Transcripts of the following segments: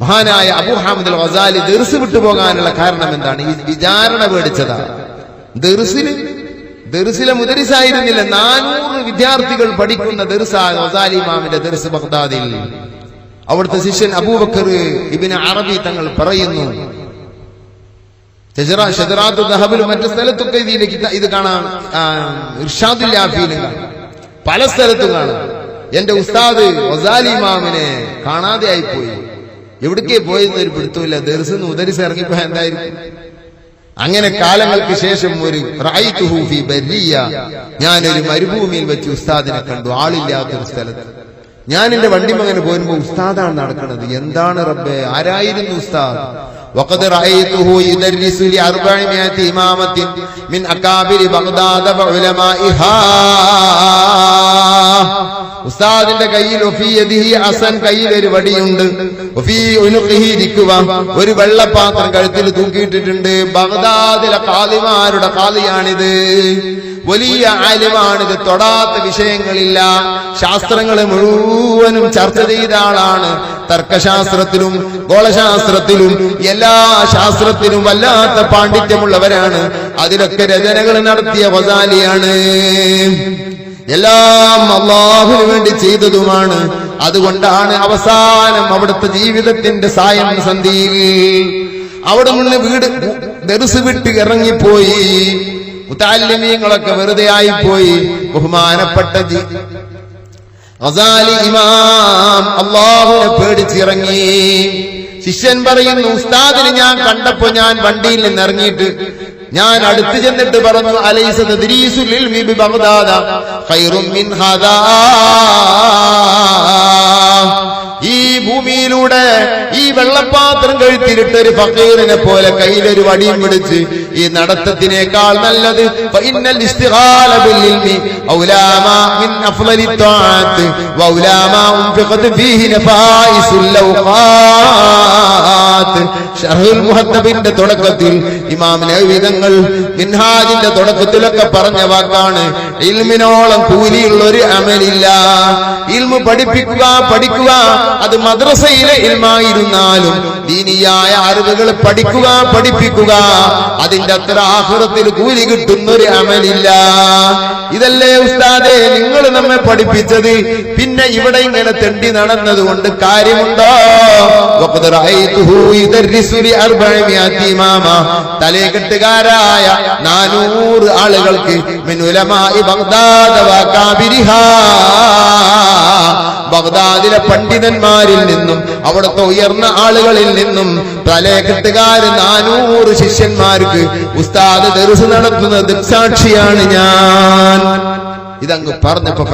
മഹാനായ അബൂ വസാലി ദർസ് വിട്ടുപോകാനുള്ള കാരണം എന്താണ്? ഈ വിചാരണ പേടിച്ചതാണ്. ദർസിന് ദർസിലെ മുദരിസായിരുന്നില്ല. നാനൂറ് വിദ്യാർത്ഥികൾ പഠിക്കുന്ന ദർസാ വസാലി ഇമാമിന്റെ ദർസ് ബഗ്ദാദിൽ. അവിടുത്തെ ശിഷ്യൻ അബൂബക്കർ ഇബിന് അറബി തങ്ങൾ പറയുന്നു ദഹബിലും മറ്റു സ്ഥലത്തൊക്കെ ഇതിലേക്ക് ഇത് കാണാം. കാണാം. പല സ്ഥലത്തും കാണാം. എന്റെ ഉസ്താദ് വസാലി ഇമാമിനെ കാണാതെ ആയിപ്പോയി എവിടേക്കേ പോയെന്ന് ഒരു പിടുത്തമില്ല. ദർസ് ഉദരിച്ച് ഇറങ്ങിപ്പോ എന്തായിരിക്കും? അങ്ങനെ കാലങ്ങൾക്ക് ശേഷം ഒരു റായിത്തുഹു ഫി ബർരിയ ഞാനൊരു മരുഭൂമിയിൽ വെച്ച് ഉസ്താദിനെ കണ്ടു. ആളില്ലാത്തൊരു സ്ഥലത്ത്. ഞാൻ എന്റെ വണ്ടിമകന് പോരുമ്പോ ഉസ്താദാണ് നടക്കുന്നത് എന്താണ് റബ്ബെ? ആരായിരുന്നു ഉസ്താദ്? وقد رأيته يدرس لأربعمائة إمامة من أكابر بغداد وعلمائها ഉസ്താദിന്റെ കയ്യിൽ ഒഫിയദിഹി അസൻ കയ്യിൽ ഒരു വടിയുണ്ട് ഒഫീ ഉനുഖിഹി ദിക്കുവ ഒരു വെള്ളപ്പാത്രം കഴുത്തിൽ തൂക്കിയിട്ടിട്ടുണ്ട് ബഗ്ദാദിലെ കാലിമാരുടെ കാലിയാണിത് വലിയ ആലിമാണിത് തൊടാത്ത വിഷയങ്ങളില്ല. ശാസ്ത്രങ്ങളെ മുഴുവനും ചർച്ച ചെയ്ത ആളാണ്. തർക്കശാസ്ത്രത്തിലും ഗോളശാസ്ത്രത്തിലും എല്ലാ ശാസ്ത്രത്തിലും വല്ലാത്ത പാണ്ഡിത്യമുള്ളവരാണ്. അതിലൊക്കെ രചനകൾ നടത്തിയ വസാലിയാണ്. എല്ലാം അള്ളാഹുവിന് വേണ്ടി ചെയ്തതുമാണ്. അതുകൊണ്ടാണ് അവസാനം അവിടുത്തെ ജീവിതത്തിന്റെ സായം സന്ധിയിൽ. അവിടെ നിന്ന് വീട് ദർസ് വിട്ട് ഇറങ്ങിപ്പോയി. മുത്താലിമീങ്ങളൊക്കെ വെറുതെ ആയിപ്പോയി. ബഹുമാനപ്പെട്ട ഇമാം പേടിച്ചിറങ്ങി. ശിഷ്യൻ പറയുന്നു ഉസ്താദിനെ ഞാൻ കണ്ടപ്പോ ഞാൻ വണ്ടിയിൽ നിന്ന് ഇറങ്ങിയിട്ട് ഞാൻ അടുത്ത് ചെന്നിട്ട് പറഞ്ഞു അലൈസ ഈ ഭൂമിയിലൂടെ ഈ വെള്ളപ്പാത്രം കഴുത്തിലിട്ട് ഒരു ഫക്കീറിനെ പോലെ കയ്യിലൊരു വടിയും പിടിച്ച് ഈ നടത്തത്തിനേക്കാൾ നല്ലത്. ഷർഹുൽ തുടക്കത്തിൽ ഇമാം നവവി മിൻഹാജിന്റെ തുടക്കത്തിലൊക്കെ പറഞ്ഞ വാക്കാണ് ഇൽമിനോളം കൂലിയുള്ള ഒരു അമലില്ല. ഇൽമു പഠിപ്പിക്കുക പഠിക്കുക അത് മദ്രസയിലെ ഇൽമായിരുന്നാലും ദീനിയായ അറിവുകൾ പഠിക്കുക പഠിപ്പിക്കുക അതിന്റെ അത്ര ആഹുറത്തിൽ കൂലി കിട്ടുന്ന ഒരു അമലില്ല. ഇതല്ലേ ഉസ്താദെ നിങ്ങൾ നമ്മെ പഠിപ്പിച്ചത്. പിന്നെ ഇവിടെ ഇങ്ങനെ തെണ്ടി നടന്നത് കൊണ്ട് കാര്യമുണ്ടോ? തലേകെട്ടുകാരായ നാനൂറ് ആളുകൾക്ക് മിനുലമായി ബഗ്ദാദ കാബിരിഹാ. ബഗ്ദാദിലെ പണ്ഡിതന്മാരിൽ നിന്നും അവിടുത്തെ ഉയർന്ന ആളുകളിൽ നിന്നും തലേക്കെട്ടുകാര് നാനൂറ് ശിഷ്യന്മാർക്ക് ഉസ്താദ് ദർസ് നടത്തുന്ന ദൃക്സാക്ഷിയാണ് ഞാൻ. ഇതങ്ങ് പറഞ്ഞപ്പോ.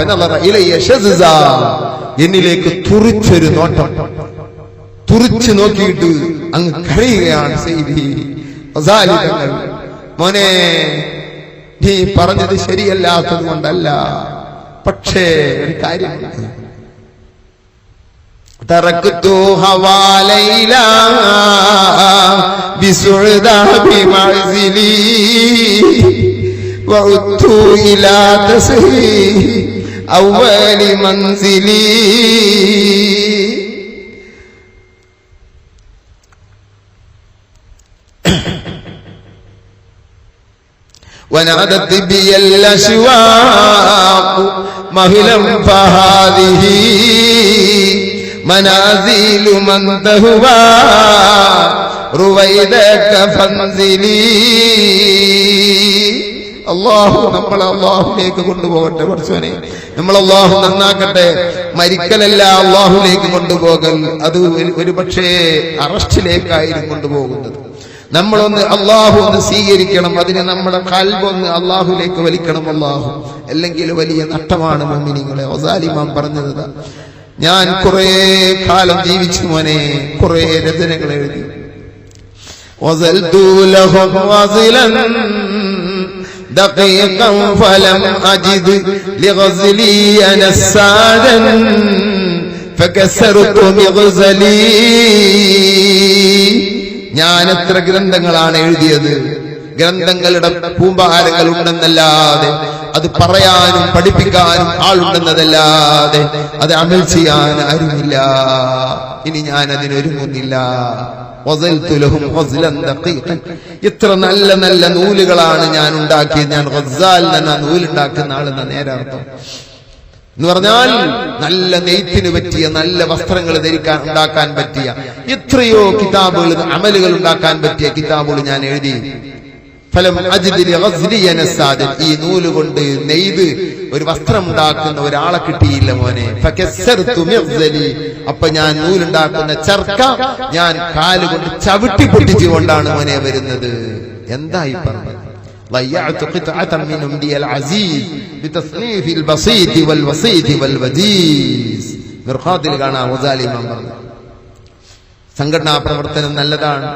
എന്നിലേക്ക് തുറിച്ചൊരു നോട്ടം. തുറിച്ചു നോക്കിയിട്ട് അങ്ങ് കരയുകയാണ് മോനെ നീ പറഞ്ഞത് ശരിയല്ലാത്തത് കൊണ്ടല്ല പക്ഷേ ഒരു കാര്യമുണ്ട്. تركت هوى ليلى بسعدى بمعزلي وعدت إلى تسهيل أول منزلي ونادت بي الأشواق مهلا فهذه منازل من تهوى رويدك فانزلي അള്ളാഹു നമ്മളെ അള്ളാഹുലേക്ക് കൊണ്ടുപോകട്ടെ പഠിച്ചവനെ നമ്മൾ അള്ളാഹു നന്നാക്കട്ടെ മരിക്കലല്ല അള്ളാഹുലേക്ക് കൊണ്ടുപോകൽ അത് ഒരു- ഒരു പക്ഷേ അറസ്റ്റിലേക്കായിരുന്നു കൊണ്ടുപോകുന്നത് നമ്മളൊന്ന് അള്ളാഹു ഒന്ന് സ്വീകരിക്കണം അതിന് നമ്മുടെ കൽബൊന്ന് അള്ളാഹുലേക്ക് വലിക്കണം അള്ളാഹു അല്ലെങ്കിൽ വലിയ നഷ്ടമാണ് മോമിനിങ്ങളെ ഒസാലിമാൻ പറഞ്ഞത് ഞാൻ കുറെ കാലം ജീവിച്ചു മോനെ കുറെ രചനകൾ എഴുതി وزلت لهم واصلا دقيقا فلم أجد لغزلي نسادا فكسرت مغزلي ഞാൻ എത്ര ഗ്രന്ഥങ്ങളാണ് എഴുതിയത് ഗ്രന്ഥങ്ങളുടെ പൂമ്പാരങ്ങൾ ഉണ്ടെന്നല്ലാതെ അത് പറയാനും പഠിപ്പിക്കാനും ആളുണ്ടെന്നതല്ലാതെ അത് അമൽ ചെയ്യാൻ ആരുമില്ല. ഇനി ഞാൻ അതിനൊരുങ്ങുന്നില്ല ഇത്ര നല്ല നല്ല നൂലുകളാണ് ഞാൻ ഉണ്ടാക്കിയത്. ഞാൻ റസാൽ എന്ന നൂലുണ്ടാക്കുന്ന ആളെന്ന നേരാർത്ഥം. എന്ന് പറഞ്ഞാൽ നല്ല നെയ്ത്തിന് പറ്റിയ നല്ല വസ്ത്രങ്ങൾ ധരിക്കാൻ ഉണ്ടാക്കാൻ പറ്റിയ എത്രയോ കിതാബുകൾ അമലുകൾ ഉണ്ടാക്കാൻ പറ്റിയ കിതാബുകൾ ഞാൻ എഴുതി. ഫലം അജിദിൽ ഗസ്ലിയന സാദിൻ. ഈ നൂല് കൊണ്ട് നെയ്ത് ഒരു വസ്ത്രം ഉണ്ടാക്കുന്ന ഒരാളെ കിട്ടിയില്ല മോനെ ഫകസ്സർതു മിഗ്സലി. അപ്പൊ ഞാൻ നൂലുണ്ടാക്കുന്ന ചർക്ക ഞാൻ കാലുകൊണ്ട് ചവിട്ടി പൊട്ടിച്ചുകൊണ്ടാണ് മോനെ വരുന്നത് എന്തായി പറഞ്ഞത് ضيعت قطعة من أمدي العزيز بتصنيف البسيط والوسيط والوجيز മിർഖാത്തിൽ കാണാം ഗസാലി ഇമാം പറഞ്ഞു സംഘടനാ പ്രവർത്തനം നല്ലതാണ്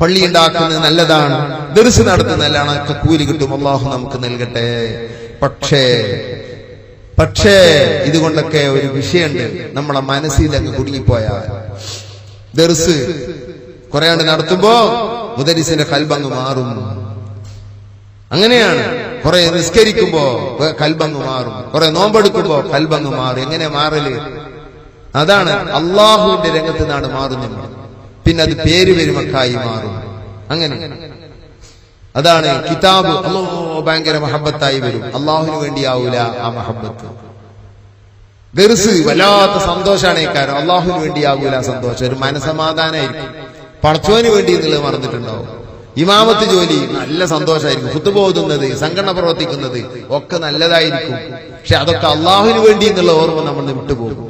പള്ളി ഉണ്ടാക്കുന്നത് നല്ലതാണ്. ദർസ് നല്ലതാണ് ഒക്കെ കൂലി കിട്ടും. അള്ളാഹു നമുക്ക് നൽകട്ടെ. പക്ഷേ പക്ഷേ ഇതുകൊണ്ടൊക്കെ ഒരു വിഷയമുണ്ട്. നമ്മളെ മനസ്സിലങ്ങ് കുടുങ്ങിപ്പോയാൽ. ദർസ് കുറെ ആണ്ട് നടത്തുമ്പോ മുദരിസിന്റെ കൽബങ്ങ് മാറും. അങ്ങനെയാണ്. കുറെ നിസ്കരിക്കുമ്പോ കൽബങ്ങ് മാറും. കുറെ നോമ്പെടുക്കുമ്പോ കൽബങ്ങ് മാറും. എങ്ങനെ മാറൽ? അതാണ് അള്ളാഹുവിന്റെ രംഗത്ത് നിന്നാണ് മാറുന്നത്. പിന്നെ അത് പേര് വരുമക്കായി മാറും. അങ്ങനെ. അതാണ് കിതാബ് അല്ലോ ഭയങ്കര മഹബത്തായി വരും. അള്ളാഹുവിന് വേണ്ടിയാവൂല ആ മഹബത്ത്. ദർസ് വല്ലാത്ത സന്തോഷമാണ് കാരണം അള്ളാഹുവിന് വേണ്ടിയാവൂല സന്തോഷം. ഒരു മനസമാധാനമായിരിക്കും പടച്ചോന് വേണ്ടി എന്നുള്ളത് മറന്നിട്ടുണ്ടാവും. ഇമാമത്ത് ജോലി നല്ല സന്തോഷമായിരിക്കും കുത്തുപോകുന്നത് സംഘടന പ്രവർത്തിക്കുന്നത് ഒക്കെ നല്ലതായിരിക്കും. പക്ഷെ അതൊക്കെ അള്ളാഹുവിന് വേണ്ടി എന്നുള്ള ഓർമ്മ നമ്മൾ വിട്ടുപോകും.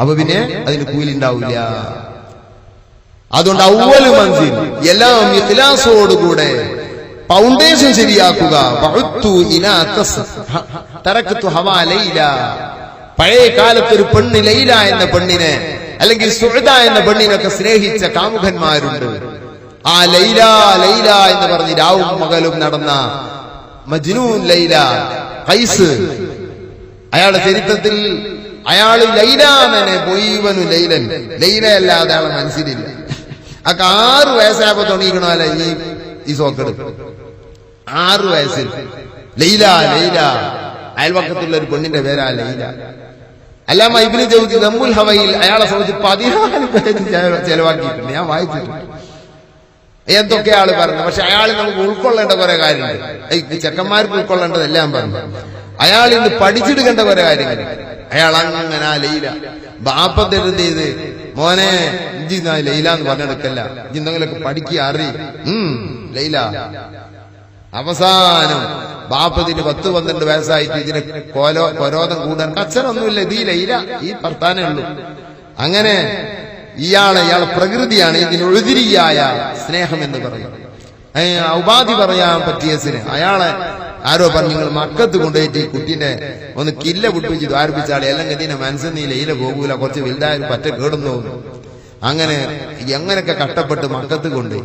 അപ്പൊ പിന്നെ അതിന് കൂലി ഉണ്ടാവില്ല അതുകൊണ്ട് ഔവൽ മൻസിൽ എല്ലാം ഇഖ്ലാസോടുകൂടെ ഫൗണ്ടേഷൻ ശരിയാക്കുക. പഴയ കാലത്ത് ഒരു പെണ്ണ് ലൈല എന്ന പെണ്ണിനെ അല്ലെങ്കിൽ സുഹൃത എന്ന പെണ്ണിനൊക്കെ സ്നേഹിച്ച കാമുകന്മാരുണ്ട്. ആ ലൈല ലൈല എന്ന് പറഞ്ഞ് രാവും മകലും നടന്ന മജ്നൂൻ ലൈല ഖൈസ്. അയാളുടെ ചരിത്രത്തിൽ അയാൾ ലൈലാനെ ലൈലൻ. ലൈല അല്ലാതെ മനസ്സിലില്ല. അക്കെ ആറ് വയസ്സായപ്പോ തുടങ്ങിക്കണമല്ല ഈ ഈ സോക്കട് ആറ് വയസ്സിൽ. ലൈല ലൈല. അയൽവക്കത്തുള്ള ഒരു പെണ്ണിന്റെ പേരാ ലൈല. അല്ലാമ ഇബിന് ജൗദി നമ്മുൽ ഹവയിൽ? അയാളെ സംബന്ധിച്ച് പതിനാല് പേജ് ചെല- ചെലവാക്കിയിട്ടുണ്ട്. ഞാൻ വായിച്ചിട്ടുണ്ട്. എന്തൊക്കെ ആൾ പറഞ്ഞു. പക്ഷെ അയാൾ നമുക്ക് ഉൾക്കൊള്ളേണ്ട കുറെ കാര്യങ്ങൾ ചെക്കന്മാർക്ക് ഉൾക്കൊള്ളേണ്ടതെല്ലാം പറഞ്ഞു. അയാൾ ഇന്ന് പഠിച്ചെടുക്കേണ്ട കുറെ കാര്യങ്ങൾ. അയാൾ അങ്ങനെ ലൈല. ബാപ്പ ചെയ്ത്? മോനെ ഇജ്ജി ലൈല എന്ന് പറഞ്ഞെടുക്കല്ല. ഇജ്ജി എന്തെങ്കിലുമൊക്കെ അറി ഉം ലൈല. അവസാനം ബാപ്പതിന് പത്ത് പന്ത്രണ്ട് വയസ്സായിട്ട് ഇതിന് കോലോ കൊരോധം കൂടാൻ അച്ഛനൊന്നുമില്ല ഇത് ഈ ലൈല ഈ ഭർത്താനേ ഉള്ളൂ. അങ്ങനെ ഇയാളെ ഇയാളെ പ്രകൃതിയാണ് ഇതിനൊഴുതിരിയായ സ്നേഹം എന്ന് പറയും. ഉപാധി പറയാൻ പറ്റിയ സ്നേഹം അയാളെ ആരോ പറഞ്ഞു നിങ്ങൾ മക്കത്ത് കൊണ്ടുപോയിട്ട് ഈ കുട്ടീനെ ഒന്ന് കില്ല പൊട്ടിപ്പിച്ച് ദ്വാരിപ്പിച്ചാളെ അല്ലെങ്കിൽ ഇതിനെ മനസ്സിൽ നീ ലയില പോകൂല കുറച്ച് വലുതായാലും പറ്റ കേടുന്നു. അങ്ങനെ എങ്ങനെയൊക്കെ കട്ടപ്പെട്ട് മക്കത്ത് കൊണ്ട്.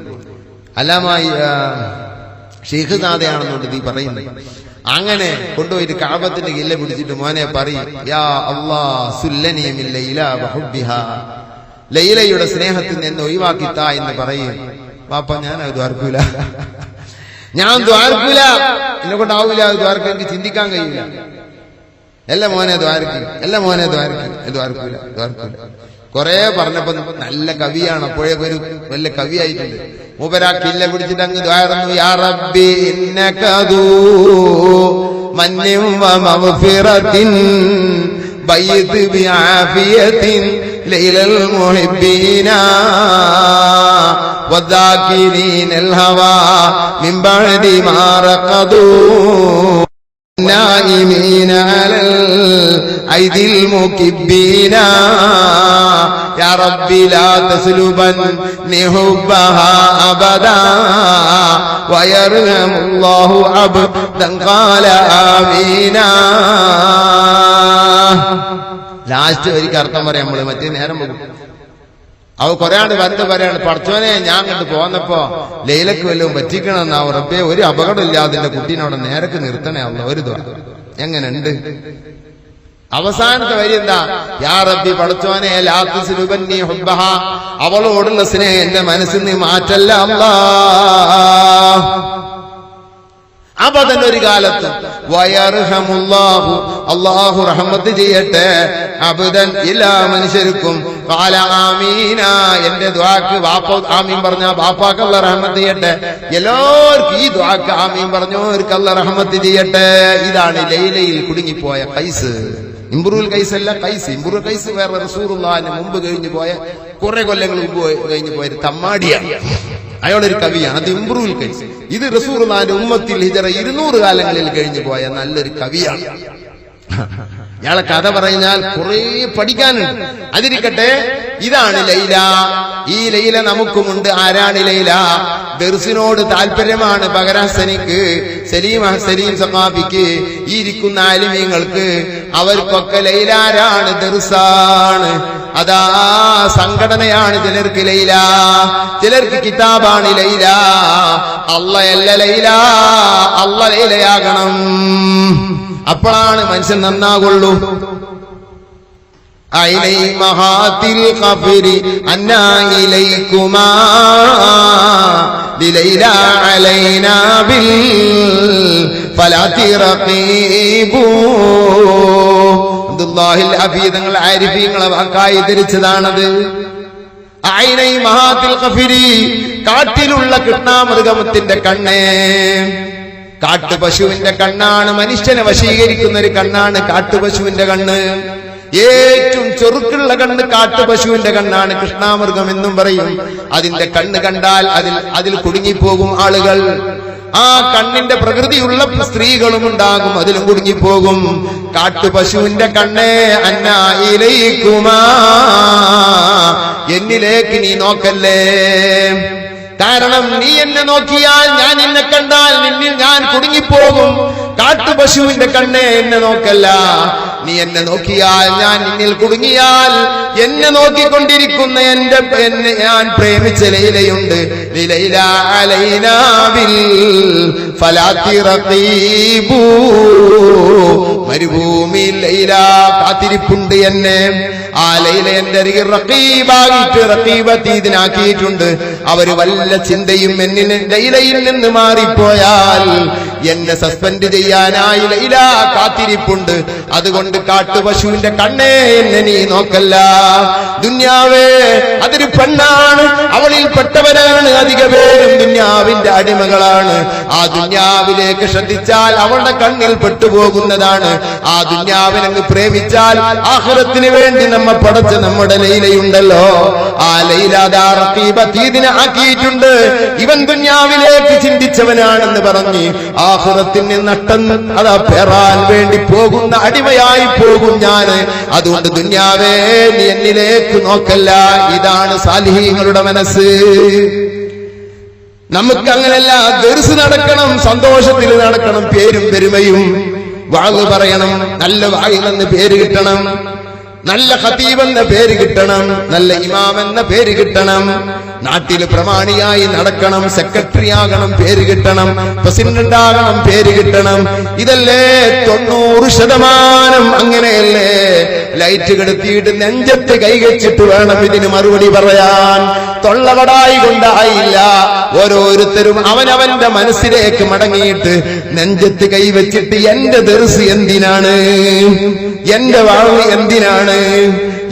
അല്ലാമായി ഷെയ്ഖ് നീ പറയുന്നത്. അങ്ങനെ കൊണ്ടുപോയിട്ട് കാപത്തിന്റെ കില്ല പിടിച്ചിട്ട് മോനെ പറയും യാ. ലൈലയുടെ സ്നേഹത്തിൽ നിന്ന് ഒഴിവാക്കി താ എന്ന് പറയും. പാപ്പ ഞാൻ അത് ദ്വാർക്കൂല ഞാൻ ദ്വാർക്കൂല എന്നെ കൊണ്ടാവൂല ദ്വാരക്ക ദ്വാർക്ക എനിക്ക് ചിന്തിക്കാൻ കഴിയില്ല. എല്ല മോനെ ദ്വാരക്ക എല്ല മോനെ ദ്വാരക്ക ദ്വാരക്കൂല ദ്വാരക്കൂല കൊറേ പറഞ്ഞപ്പോ നല്ല കവിയാണ്. അപ്പോഴേക്കും ഒരു നല്ല കവിയായിട്ടുണ്ട്. മൂപ്പരാ കില്ല പിടിച്ചിട്ട് അങ്ങ് ദ്വാരന്നു. യാ റബ്ബി ഇന്നകദൂ മന്യം വമഗ്ഫിറത്തിൻ ബയ്ത് ബിആഫിയത്തിൻ ليل المحبين والذاكرين الهوى من بعد ما رقدوا النائمين على الأيدي المكبين. يا رب لا تسلبني حبها أبدا ويرحم الله عبدا قال آمين. ലാസ്റ്റ് ഒരിക്കൽ അർത്ഥം പറയാം നമ്മൾ മറ്റേ നേരം പോകും. അവ കുറെ ആണ്ട് വന്നിട്ട് പറയാണ് പഠിച്ചോനെ ഞാൻ കണ്ട് പോന്നപ്പോ ലൈലക്ക് വല്ലതും പറ്റിക്കണമെന്നാ ഉറപ്പേ ഒരു അപകടം ഇല്ലാതെ എന്റെ കുട്ടീനോട് നേരക്ക് നിർത്തണേ അല്ല ഒരു എങ്ങനെയുണ്ട്? അവസാനത്തെ വരി എന്താ? യാ റബ്ബി പഠിച്ചോനെ അവളോടുള്ള സ്നേഹം എന്റെ മനസ്സിൽ നീ മാറ്റല്ല അല്ലാ അബദൻ ഒരു കാലത്ത് വയർഹമുല്ലാഹു അള്ളാഹു റഹ്മത്ത് ചെയ്യട്ടെ. അബുദൻ എല്ലാ മനുഷ്യർക്കും കാല ആമീന എന്റെ ദ്വാക്ക് വാപ്പ ആമീൻ പറഞ്ഞ ബാപ്പാക്കല്ല റഹ്മത്ത് ചെയ്യട്ടെ. എല്ലാവർക്കും ഈ ദ്വാക്ക് ആമീൻ പറഞ്ഞവർക്ക് അല്ല റഹ്മത്ത് ചെയ്യട്ടെ. ഇതാണ് ലൈലയിൽ കുടുങ്ങിപ്പോയ കൈസ് ഇംബ്രൂൽ കൈസ് അല്ല കൈസ് ഇംബ്രൂൽ കൈസ് വേറെ റസൂറുള്ളാന്റെ മുമ്പ് കഴിഞ്ഞു പോയ കുറെ കൊല്ലങ്ങൾ മുമ്പ് കഴിഞ്ഞു പോയ തമ്മാടിയാണ്. അയാളൊരു കവിയാണ്. അത് ഇമ്പ്രൂവിൽ കഴിച്ചു ഇത് റസൂറുള്ളാന്റെ ഉമ്മത്തിൽ ഹിജറ ഇരുന്നൂറ് കാലങ്ങളിൽ കഴിഞ്ഞു പോയ നല്ലൊരു കവിയാണ്. ഇയാളെ കഥ പറഞ്ഞാൽ കുറെ പഠിക്കാനുണ്ട്. അതിരിക്കട്ടെ ഇതാണ് ലൈല. ഈ ലൈല നമുക്കുമുണ്ട്. ആരാണ് ലൈല? ദർസിനോട് താല്പര്യമാണ് പകരഹസനിക്ക് സലീം സലീം സമാപിക്ക് ഈ ഇരിക്കുന്ന ആലിമീങ്ങൾക്ക്. അവർക്കൊക്കെ ലൈലാരാണ് ദർസാണ്. അതാ സംഘടനയാണ് ചിലർക്ക് ലൈല. ചിലർക്ക് കിതാബാണ് ലൈല. അല്ല അല്ല ലൈല. അല്ല ലൈലയാകണം. അപ്പോഴാണ് മനുഷ്യൻ നന്നാകുള്ളൂ. ധരിച്ചതാണത്. ആരിഫീങ്ങളെ വാക്കായി കാട്ടിലുള്ള കൃഷ്ണാമൃഗമത്തിന്റെ കണ്ണേ. കാട്ടുപശുവിന്റെ കണ്ണാണ് മനുഷ്യനെ വശീകരിക്കുന്ന ഒരു കണ്ണാണ് കാട്ടുപശുവിന്റെ കണ്ണ്. ഏറ്റവും ചെറുക്കുള്ള കണ്ണ് കാട്ടുപശുവിന്റെ കണ്ണാണ്. കൃഷ്ണാമൃഗം എന്നും പറയും. അതിന്റെ കണ്ണ് കണ്ടാൽ അതിൽ അതിൽ കുടുങ്ങിപ്പോകും ആളുകൾ. ആ കണ്ണിന്റെ പ്രകൃതിയുള്ള സ്ത്രീകളും ഉണ്ടാകും അതിലും കുടുങ്ങിപ്പോകും. കാട്ടുപശുവിന്റെ കണ്ണേ അന്നായിലേക്കുമാ എന്നിലേക്ക് നീ നോക്കല്ലേ? കാരണം നീ എന്നെ നോക്കിയാൽ ഞാൻ എന്നെ കണ്ടാൽ നിന്നിൽ ഞാൻ കുടുങ്ങിപ്പോകും. കാട്ടുപശുവിന്റെ കണ്ണേ എന്നെ നോക്കല്ല. നീ എന്നെ നോക്കിയാൽ ഞാൻ നിന്നിൽ കുടുങ്ങിയാൽ എന്നെ നോക്കിക്കൊണ്ടിരിക്കുന്ന എന്റെ എന്നെ ഞാൻ പ്രേമിച്ച ലൈലയുണ്ട്. മരുഭൂമി ലൈല കാത്തിരിപ്പുണ്ട് എന്നെ. ആ ലൈല എന്റെ അരികിൽ റഖീബായിട്ട് റക്കീബത്തീതിനാക്കിയിട്ടുണ്ട് അവർ വല്ല ചിന്തയും എന്നിന് ലൈലയിൽ നിന്ന് മാറിപ്പോയാൽ എന്നെ സസ്പെൻഡ് ചെയ്യാനായി ലൈല കാത്തിരിപ്പുണ്ട്. അതുകൊണ്ട് കാട്ടുപശുവിന്റെ കണ്ണേ എന്നെ നീ നോക്കല്ല. ദുന്യാവേ അതൊരു പെണ്ണാണ്. അവളിൽ പെട്ടവരാണ് അധിക പേരും ദുന്യാവിന്റെ അടിമകളാണ്. ആ ദുന്യാവിലേക്ക് ശ്രദ്ധിച്ചാൽ അവളുടെ കണ്ണിൽ പെട്ടുപോകുന്നതാണ്. ആ ദുന്യാവിനങ്ങ് പ്രേമിച്ചാൽ ആഹ്റത്തിന് വേണ്ടി നമ്മ പടച്ച നമ്മുടെ ലൈലയുണ്ടല്ലോ. ആ ലൈലാദീതിനെ ആക്കിയിട്ടുണ്ട്. ഇവൻ ദുന്യാവിലേക്ക് ചിന്തിച്ചവനാണെന്ന് പറഞ്ഞ് ആഹുറത്തിന് നട്ടെന്ന് അതാ പെറാൻ വേണ്ടി പോകുന്ന അടിമയായി പോകും ഞാൻ അതുകൊണ്ട് ദുന്യാവേ നീ എന്നിലേക്ക് നോക്കല്ല. ഇതാണ് സാലിഹീങ്ങളുടെ മനസ്സ്. നമുക്ക് അങ്ങനെയല്ല ദർസ് നടക്കണം സന്തോഷത്തിൽ നടക്കണം പേരും പെരുമയും. വാങ്ങ് പറയണം നല്ല വായിലെന്ന് പേര് കിട്ടണം. നല്ല ഖതീബ് എന്ന പേര് കിട്ടണം നല്ല ഇമാം എന്ന പേര് കിട്ടണം നാട്ടിൽ പ്രമാണിയായി നടക്കണം സെക്രട്ടറി ആകണം പേര് കിട്ടണം പ്രസിഡന്റ് ആകണം പേര് കിട്ടണം. ഇതല്ലേ തൊണ്ണൂറ് ശതമാനം അങ്ങനെയല്ലേ? ലൈറ്റ് കെടുത്തിയിട്ട് നെഞ്ചത്ത് കൈകച്ചിട്ട് വേണം ഇതിന് മറുപടി പറയാൻ. തൊള്ളവടായി കൊണ്ടായില്ല ഓരോരുത്തരും അവനവന്റെ മനസ്സിലേക്ക് മടങ്ങിയിട്ട് നെഞ്ചത്ത് കൈവച്ചിട്ട് എന്റെ ദർസ് എന്തിനാണ്? എന്റെ വാഴ് എന്തിനാണ്?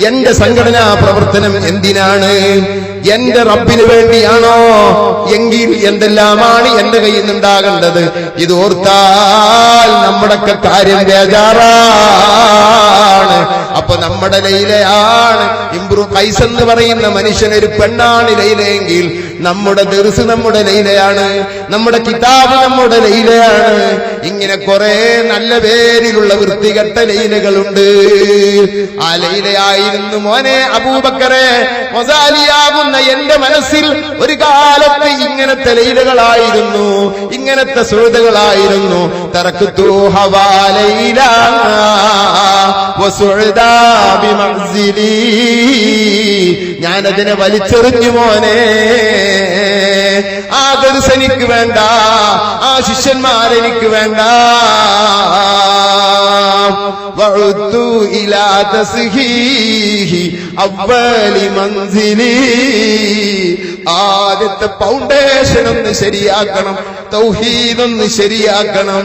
എന്റെ സംഘടനാ പ്രവർത്തനം എന്തിനാണ്? എന്റെ റബ്ബിന് വേണ്ടിയാണോ? എങ്കിൽ എന്തെല്ലാമാണ് എന്റെ കയ്യിൽ നിന്നുണ്ടാകേണ്ടത്? ഇത് ഓർത്താൽ നമ്മുടെയൊക്കെ കാര്യം ബേജാറാണ്. അപ്പൊ നമ്മുടെ ലൈലയാണ് ഇംപ്രൂവ് പൈസ എന്ന് പറയുന്ന മനുഷ്യൻ ഒരു പെണ്ണാണ് ലൈലയെങ്കിൽ നമ്മുടെ ദർസ് നമ്മുടെ ലൈലയാണ് നമ്മുടെ കിതാബ് നമ്മുടെ ലൈലയാണ്. ഇങ്ങനെ കുറെ നല്ല പേരിലുള്ള വൃത്തികെട്ട ലൈലകളുണ്ട്. ആ ലൈലയായിരുന്നു മോനെ അബൂബക്കറെ. മൊസാലിയാകുന്ന എന്റെ മനസ്സിൽ ഒരു കാലത്ത് ഇങ്ങനത്തെ ലൈലകളായിരുന്നു ഇങ്ങനത്തെ സുഹൃതകളായിരുന്നു തറക്കുത്തു ഹവാലയില വസുഅദാ ബിമഅ്സിലി. ഞാനതിനെ വലിച്ചെറിഞ്ഞു മോനെ ആ ദർസ് എനിക്ക് വേണ്ട ആ ശിഷ്യന്മാരെനിക്ക് വേണ്ട وعدت إلى تصحيح أول منزلي ആദ്യത്തെ ഫൗണ്ടേഷൻ ഒന്ന് ശരിയാക്കണം തൗഹീദൊന്ന് ശരിയാക്കണം